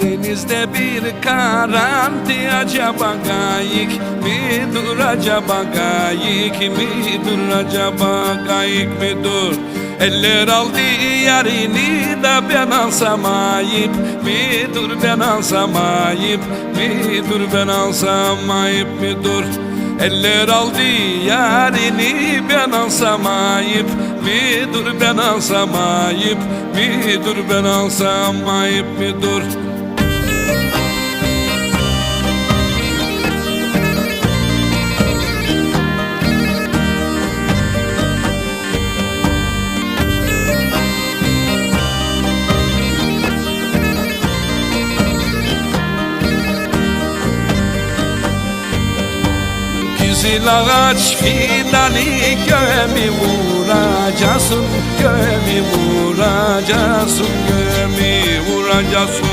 Denizde bir karanti acaba gayik mi dur acaba gayik mi dur acaba gayik mi dur? Eller aldı yarini da ben alsam ayıp mi dur ben alsam ayıp mi dur ben alsam ayıp mi dur? Eller aldı yarini ben alsam ayıp mi dur ben alsam ayıp mi dur ben alsam ayıp mi dur Güzel ağaç fidanı göğe mi vuracaksın Göğe mi vuracaksın Göğe mi vuracaksın